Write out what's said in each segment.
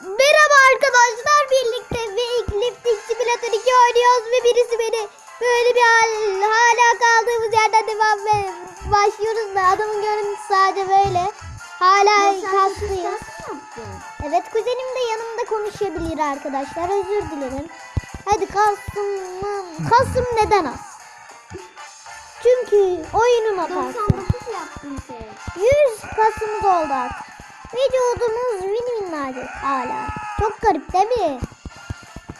Merhaba arkadaşlar birlikte ve Lifting Simulator 2 oynuyoruz ve birisi beni böyle bir hal, hala kaldığımız yerden devam ve başlıyoruz da adamın görüntüsü sadece böyle. Hala kaslıyız. Evet kuzenim de yanımda konuşabilir arkadaşlar özür dilerim. Hadi Kasım'ın Kasım neden az? Çünkü oyunun hatası. 99 yaptın sen. 100 kasımız oldu artık. Vücudumuz min minnacık hala. Çok garip değil mi?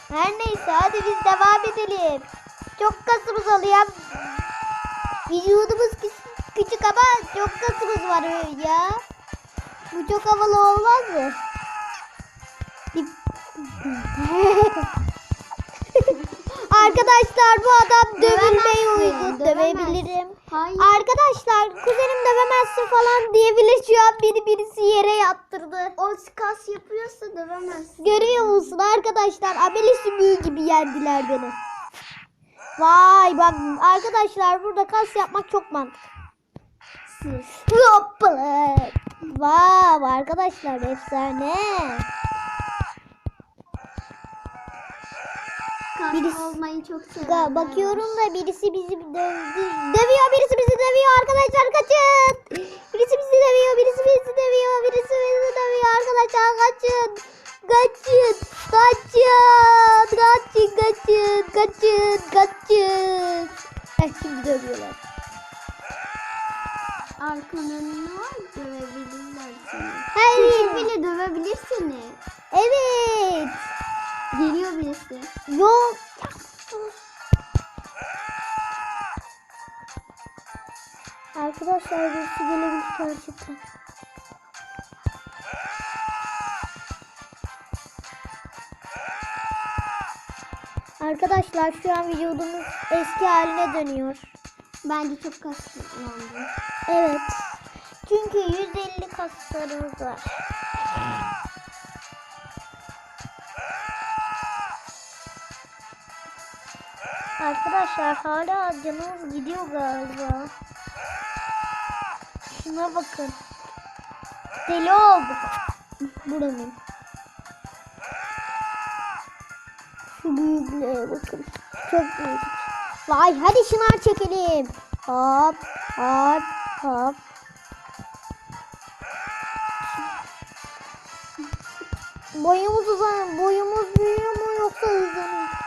Her neyse hadi biz devam edelim. Çok kasımız oluyor. Vücudumuz küçük ama çok kasımız var ya. Bu çok havalı olmaz mı? Arkadaşlar bu adam Dövemezsin, uygun. Dövebilirim. Hayır. Arkadaşlar kuzenim dövemezsin falan diyebilir şu an beni birisi yere yattırdı. O kas yapıyorsa dövemezsin. Görüyor musun arkadaşlar ameli sümüğü gibi yendiler beni. Vay bak arkadaşlar burada kas yapmak çok mantıklı. Hoppala. Vav arkadaşlar efsane. Kas Birisi- olmayı çok seviyorum. Bakıyorum da birisi bizi dövdü. Dövüyor birisi bizi dövüyor arkadaşlar kaçın. Birisi bizi dövüyor birisi bizi dövüyor birisi bizi dövüyor arkadaşlar kaçın. Kaçın kaçın kaçın kaçın kaçın kaçın. Eh şimdi dövüyorlar. Arkanın var dövebilirler seni. Hayır. Küçük bile dövebilir seni. Evet. Arkadaşlar birisi gelebilir gerçekten. Arkadaşlar şu an vücudumuz eski haline dönüyor. Bence çok kaslandı. Evet. Çünkü 150 kaslarımız var. Arkadaşlar hala canımız gidiyor galiba. Şuna bakın. Deli olduk. Buranın. Şu büyüklüğe bakın. Çok büyük. Vay hadi şınav çekelim. Hop hop hop. Boyumuz uzan, boyumuz büyüyor mu yoksa hızlanıyor?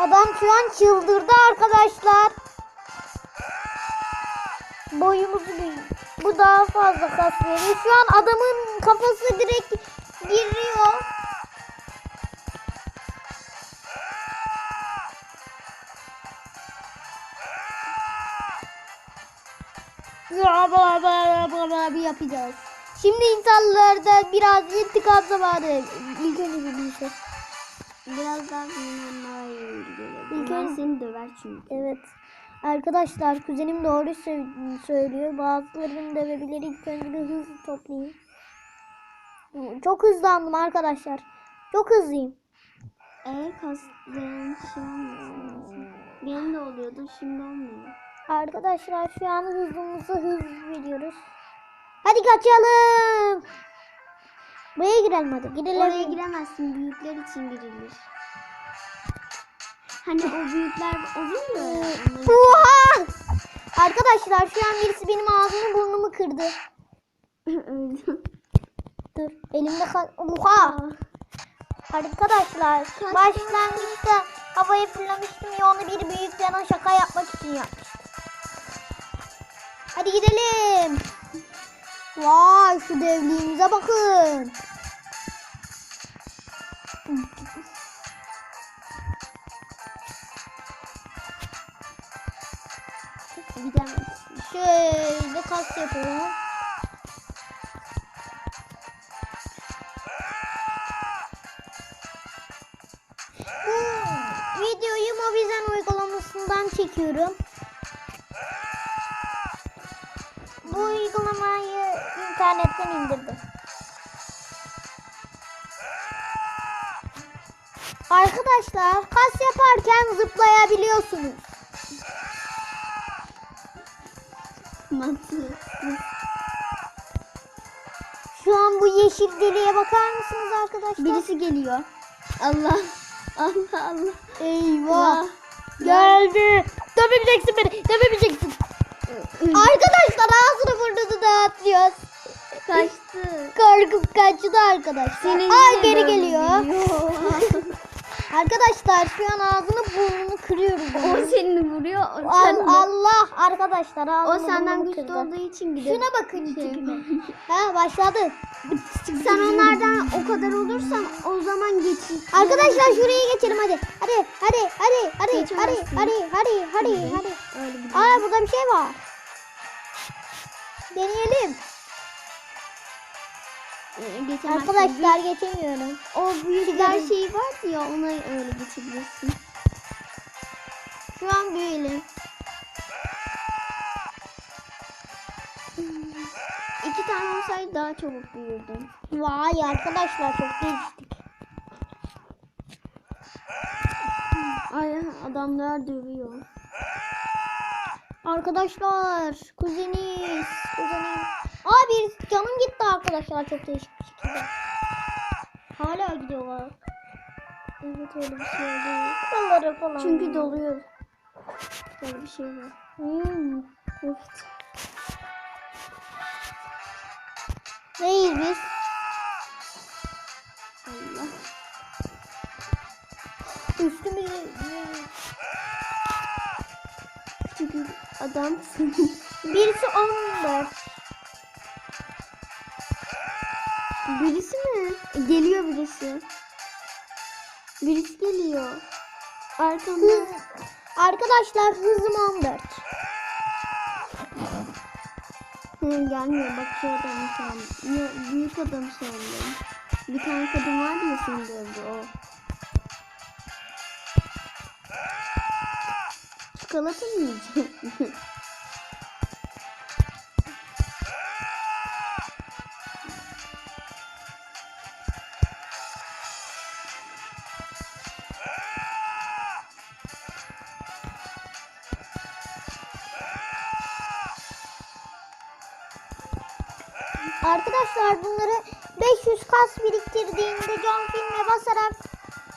Adam şu an çıldırdı arkadaşlar. Boyumuzu büyüyor. Bu daha fazla kas veriyor. Şu an adamın kafası direkt giriyor. bir yapacağız. Şimdi insanlarda biraz intikam zamanı. İlk önce bir şey. Biraz daha önce- seni döver çünkü. Evet. Arkadaşlar kuzenim doğru sö- söylüyor. Bazılarını dövebilir. İlk önce bir hız toplayayım. Çok hızlandım arkadaşlar. Çok hızlıyım. Eğer kasların şey olmasın. Benim de oluyordu şimdi olmuyor. Arkadaşlar şu an hızımızı hız veriyoruz. Hadi kaçalım. Buraya girelim hadi. Girelim. Oraya giremezsin. Büyükler için girilir. Hani o büyükler oluyor ya. Oha! Arkadaşlar şu an birisi benim ağzımı burnumu kırdı. Dur elimde kal... Oha! Arkadaşlar başlangıçta havaya fırlamıştım ya onu bir büyük cana şaka yapmak için yapmıştım. Hadi gidelim. Vay şu devliğimize bakın. Bu videoyu Mobizen uygulamasından çekiyorum. Bu uygulamayı internetten indirdim. Arkadaşlar kas yaparken zıplayabiliyorsunuz. Mantıksız. Şu an bu yeşil deliğe bakar mısınız arkadaşlar? Birisi geliyor. Allah. Allah Allah. Eyvah. Vah. Geldi. Dövemeyeceksin beni. Dövemeyeceksin. Arkadaşlar ağzını burnunu dağıtıyoruz. Kaçtı. Korkup kaçtı arkadaşlar. Seni Aa yine geri geliyor. Arkadaşlar şu an ağzını burnunu kırıyoruz. o seni vuruyor. O, Al- sen, Allah arkadaşlar o ağzını senden burnunu güçlü kırdı. olduğu için gidiyor. Şuna bakın Şey. Ha başladı. Sen onlardan o kadar olursan o zaman geç. Arkadaşlar şuraya geçelim hadi. Hadi hadi hadi hadi hadi Geçemezsin. hadi hadi hadi hadi. Bir Aa burada bir şey var. Deneyelim. Ee, geçemezsin. Arkadaşlar geçemiyorum. o büyükler Gidelim. şey var ya ona öyle geçebilirsin. Şu an böyle. İki tane olsaydı daha çabuk büyürdüm. Vay arkadaşlar çok değiştik. Ay adamlar dövüyor. Arkadaşlar kuzeniz kuzeniz. Aa bir canım gitti arkadaşlar çok değişik bir şekilde. Hala gidiyorlar. Evet öyle bir şey. Buraları falan. Çünkü doluyor. Böyle bir şey var. Hmm. Evet. Neyiz biz? Allah. Üstümüzü Küçük adamsın. birisi 14. birisi mi? E, Geliyor birisi. Birisi geliyor. Arkamda. Hız, arkadaşlar hızım 14. Hı, gelmiyor bak şu adamı sandım. Büyük adam sandım. Bir tane kadın vardı ya seni dövdü o. Çikolata mı yiyecek? biriktirdiğinde cam filme basarak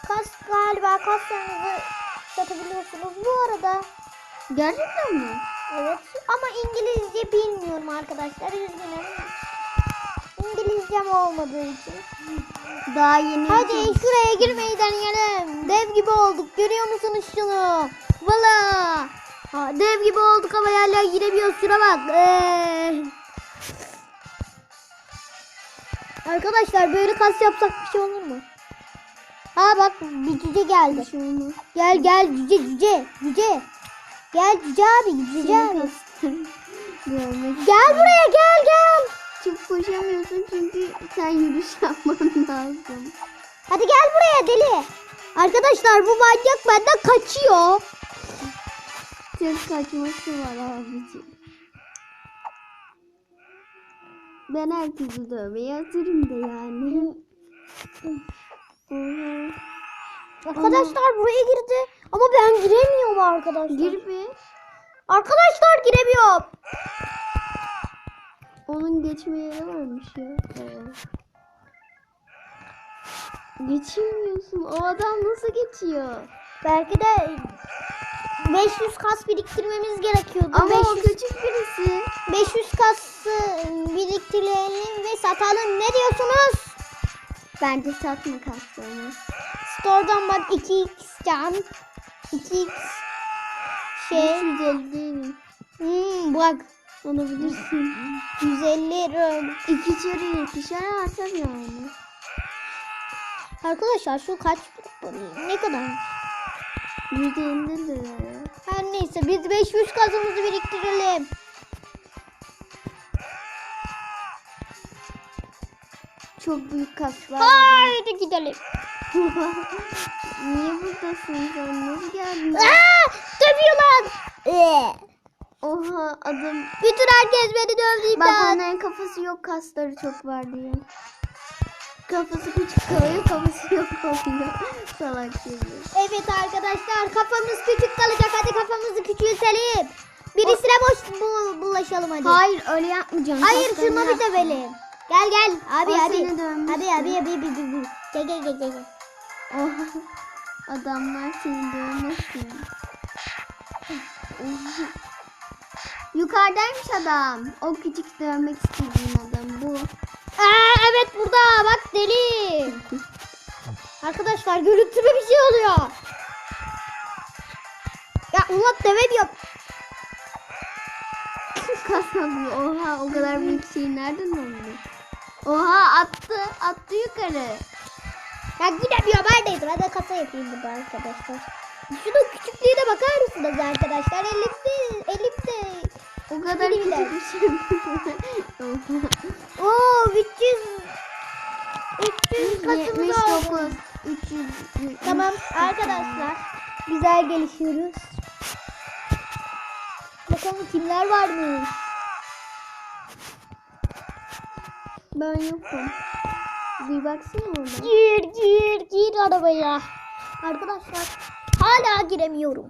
kas galiba kaslarınızı satabiliyorsunuz. Bu arada Gerçekten mi? evet ama İngilizce bilmiyorum arkadaşlar üzgünüm. İngilizcem olmadığı için. Daha yeni. Hadi şuraya girmeyi deneyelim. Dev gibi olduk. Görüyor musunuz şunu? Valla. Dev gibi olduk ama hala giremiyoruz. Şuna bak. Ee. Arkadaşlar böyle kas yapsak bir şey olur mu? Ha bak bir cüce geldi. Bir şey olmaz. Gel gel cüce cüce cüce. Gel cüce abi cüce abi. Gel buraya gel gel. Çok koşamıyorsun çünkü sen yürüyüş yapman lazım. Hadi gel buraya deli. Arkadaşlar bu manyak benden kaçıyor. Tır kaçması var abicim. Ben herkesi dövmeye hazırım da yani. Arkadaşlar buraya girdi. Ama ben giremiyorum arkadaşlar. Gir bir. Arkadaşlar giremiyorum. Onun geçme yeri varmış ya. Geçemiyorsun. O adam nasıl geçiyor? Belki de 500 kas biriktirmemiz gerekiyordu. Ama o 500, küçük birisi. 500 kası biriktirelim ve satalım. Ne diyorsunuz? Bence satma kaslarını. Store'dan bak 2x can. 2x şey. 550 değil. Hmm, bak Alabilirsin. 150 rom. İkişer ikişer artar yani. Arkadaşlar şu kaç ne kadar? %50 lira. Her neyse biz 500 kazımızı biriktirelim. Çok büyük kaslar. Haydi gidelim. Niye buradasın sen? Nasıl geldin? Aa, dövüyorlar. Ee, Oha adam. bütün herkes beni dövdü. Bak onların kafası yok kasları çok var diye. Kafası küçük kalıyor kafası yok oluyor. Salak gibi. Evet arkadaşlar kafamız küçük kalacak. Hadi kafamızı küçültelim. Birisine boş bu, bulaşalım hadi. Hayır öyle yapmayacağım. Hayır Kaslarını şunu bir yaptım. dövelim. Gel gel abi O abi. seni. Abi abi abi abi abi. Gel gel gel gel. gel. Oha. Adamlar seni dövmesin. Yukarıdaymış adam. O küçük dövmek istediğin adam bu. Deli. Arkadaşlar görüntüme bir şey oluyor. Ya ulan deve diyor. Kasabı. Oha o kadar büyük şey nereden oldu? Oha attı. Attı yukarı. Ya gidemiyor neredeyse ben de kasa yapayım burada arkadaşlar. Şunun küçüklüğüne bakar mısınız arkadaşlar? Elimde, elimde. O kadar küçük bir şey. Oo 300 300 kasımız 79. oldu. 300. Tamam arkadaşlar. Güzel gelişiyoruz. Bakalım kimler varmış. Ben yokum. Bir baksana ona. Gir gir gir arabaya. Arkadaşlar hala giremiyorum.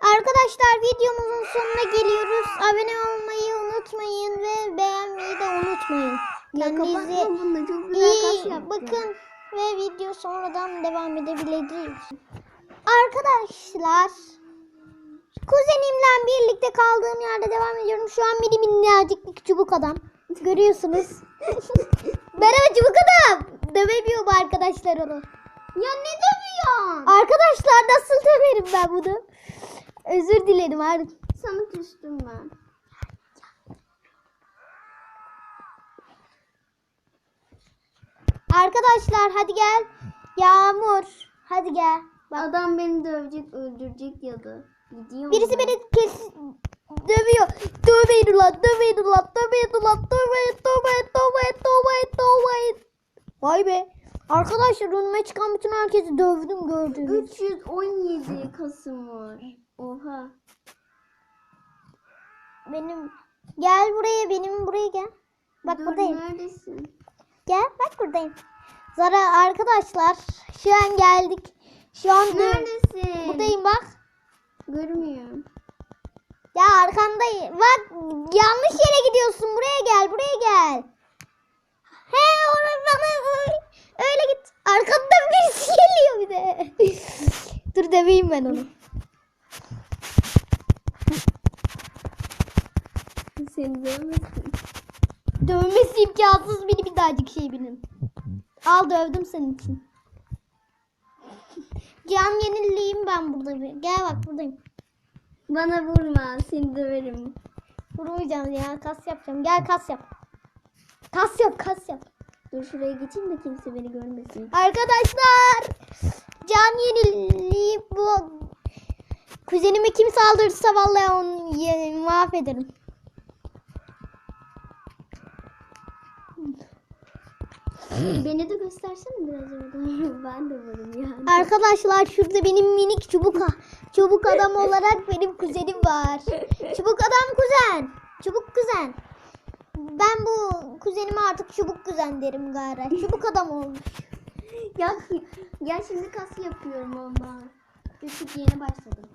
Arkadaşlar videomuzun sonuna geliyoruz. Abone olmayı unutmayın. Kendinize kapatma bunu. Çok güzel kas iyi bakın ve video sonradan devam edebiliriz. Arkadaşlar kuzenimle birlikte kaldığım yerde devam ediyorum. Şu an mini minnacık bir çubuk adam. Görüyorsunuz. Merhaba çubuk adam. Dövemiyor bu arkadaşlar onu. Ya ne dövüyorsun? Arkadaşlar nasıl döverim ben bunu? Özür dilerim artık. Sana küstüm ben. Arkadaşlar hadi gel. Yağmur. Hadi gel. Adam beni dövecek, öldürecek ya da. Gidiyor Birisi beni kes dövüyor. Dövmeyin ulan, dövmeyin ulan, dövmeyin ulan, dövmeyin, dövmeyin, dövmeyin, dövmeyin, dövmeyin. Vay be. Arkadaşlar önüme çıkan bütün herkesi dövdüm gördünüz. 317 Kasım var. Oha. Benim gel buraya benim buraya gel. Bak Dur, buradayım. neredesin? Gel bak buradayım. Zara arkadaşlar şu an geldik. Şu an Neredesin? buradayım bak. Görmüyorum. Ya arkandayım. Bak yanlış yere gidiyorsun. Buraya gel, buraya gel. He oradan öyle git. Arkamdan birisi geliyor bir de. Dur döveyim ben onu. Seni dövmesin. Dövmesi imkansız beni bir dahacık şey benim. Al dövdüm senin için. Can yenileyim ben burada bir. Gel bak buradayım. Bana vurma. Seni döverim. Vurmayacağım ya. Kas yapacağım. Gel kas yap. Kas yap, kas yap. Dur şuraya geçeyim de kimse beni görmesin. Arkadaşlar can yenileyip bu kuzenime kim saldırırsa vallahi onu mahvederim. Beni de göstersene biraz orada. ben de varım ya. Arkadaşlar şurada benim minik çubuk çubuk adam olarak benim kuzenim var. Çubuk adam kuzen. Çubuk kuzen. Ben bu kuzenime artık çubuk kuzen derim gari. Çubuk adam olmuş. ya, ya şimdi kas yapıyorum ondan. Çünkü yeni başladım.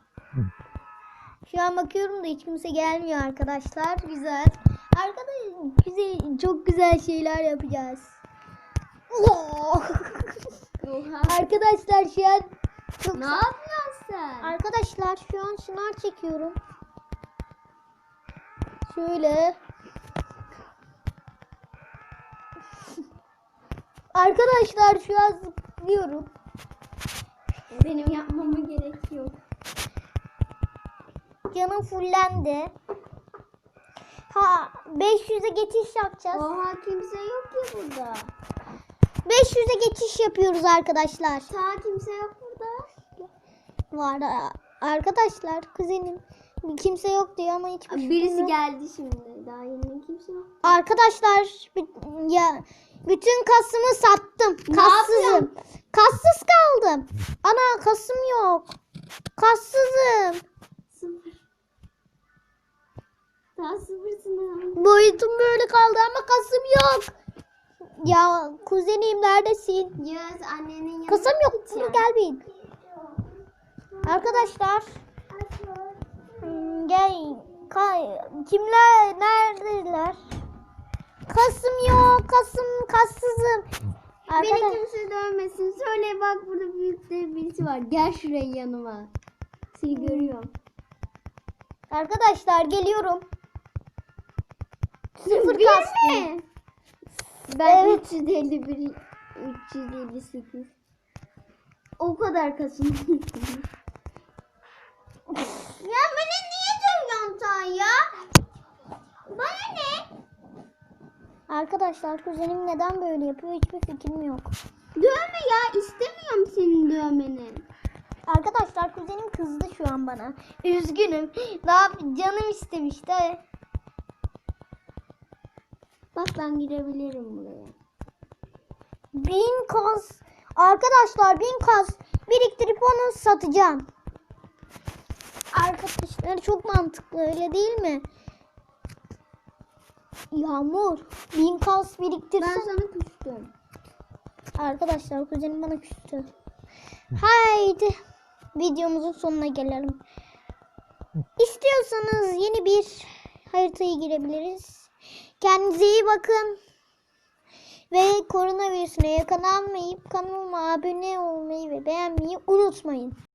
Şu an bakıyorum da hiç kimse gelmiyor arkadaşlar. Güzel. Arkadaşlar güzel, çok güzel şeyler yapacağız. Arkadaşlar şu an çok ne yapıyorsun sen? Arkadaşlar şu an şınav çekiyorum. Şöyle. Arkadaşlar şu an zıplıyorum. Benim yapmama gerek yok. Canım fullendi. Ha 500'e geçiş yapacağız. Oha kimse yok ki burada. 500'e geçiş yapıyoruz arkadaşlar. Ta kimse yok burada. Var arkadaşlar kuzenim kimse yok diyor ama hiçbir şey Birisi yok. geldi şimdi. Daha yeni kimse yok. Arkadaşlar ya bütün kasımı sattım. Kassızım. Kassız kaldım. Ana kasım yok. Kassızım. Sıfır. Daha sıfırsın ha. Boyutum böyle kaldı ama kasım yok. Ya kuzenim neredesin? Yağız annenin yanına Kasım yok. Dur gel bir. Arkadaşlar hmm, gel kimler neredeler? Kasım yok. Kasım kassızım. Beni Arkadaş, kimse dövmesin. Söyle bak burada büyük de birisi var. Gel şuraya yanıma. Seni görüyorum. arkadaşlar geliyorum. Sıfır Bir kastım. Ben Evet. 351 358. O kadar kasım. ya beni niye dövüyorsun sen ya? Bana ne? Arkadaşlar kuzenim neden böyle yapıyor hiçbir fikrim yok. Dövme ya istemiyorum senin dövmeni. Arkadaşlar kuzenim kızdı şu an bana. Üzgünüm. Ne yap canım istemişti. Bak ben girebilirim buraya. Bin kas. Arkadaşlar bin kas biriktirip onu satacağım. Arkadaşlar çok mantıklı öyle değil mi? Yağmur bin kas biriktirsin. Ben sana küstüm. Arkadaşlar kuzenim bana küstü. Haydi videomuzun sonuna gelelim. İstiyorsanız yeni bir haritaya girebiliriz. Kendinize iyi bakın. Ve koronavirüsüne yakalanmayıp kanalıma abone olmayı ve beğenmeyi unutmayın.